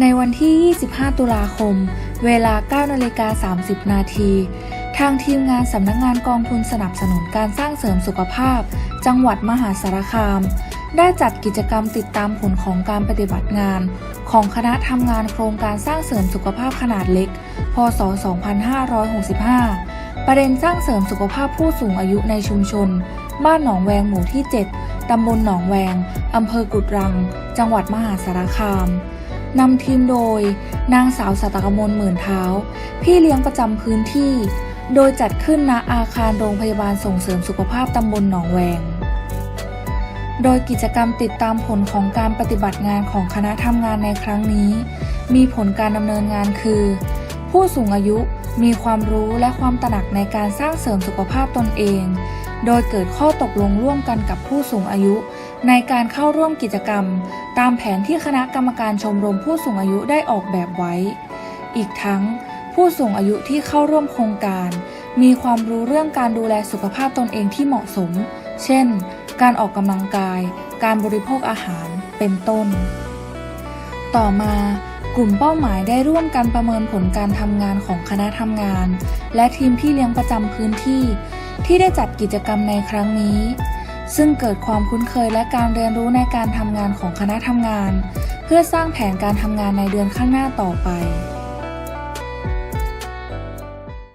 ในวันที่ 25 ตุลาคม เวลา 9นาฬิกา30 นาที ทางทีมงานสำนักงานกองทุนสนับสนุนการสร้างเสริมสุขภาพ จังหวัดมหาสารคาม ได้จัดกิจกรรมติดตามผลของการปฏิบัติงาน ของคณะทำงานโครงการสร้างเสริมสุขภาพขนาดเล็ก พศ 2565 ประเด็นสร้างเสริมสุขภาพผู้สูงอายุในชุมชน บ้านหนองแวงหมู่ที่ 7ตำบลหนองแวงอำเภอกุดรัง จังหวัดมหาสารคาม นำทีมโดย นางสาวสัตกมลหมื่นเท้า พี่เลี้ยงประจำพื้นที่ โดยจัดขึ้นณอาคารโรงพยาบาลส่งเสริมสุขภาพตำบลหนองแวง โดยกิจกรรมติดตามผลของการปฏิบัติงานของคณะทำงานในครั้งนี้ มีผลการดำเนินงานคือ ผู้สูงอายุมีความรู้และความตระหนักในการสร้างเสริมสุขภาพตนเอง โดยเกิดข้อตกลงร่วมกันกับผู้สูงอายุ ในการเข้าร่วมกิจกรรม ตามแผนที่คณะกรรมการชมรมผู้สูงอายุได้ออกแบบไว้ อีกทั้ง ผู้สูงอายุที่เข้าร่วมโครงการ มีความรู้เรื่องการดูแลสุขภาพตนเองที่เหมาะสม เช่น การออกกำลังกาย การบริโภคอาหาร เป็นต้น ต่อมากลุ่มเป้าหมายได้ร่วมกันประเมินผลการทำงานของคณะทำงาน และทีมพี่เลี้ยงประจำพื้นที่ ที่ได้จัดกิจกรรมในครั้งนี้ ซึ่งเกิดความคุ้นเคยและการเรียนรู้ในการทำงานของคณะทำงาน เพื่อสร้างแผนการทำงานในเดือนข้างหน้าต่อไป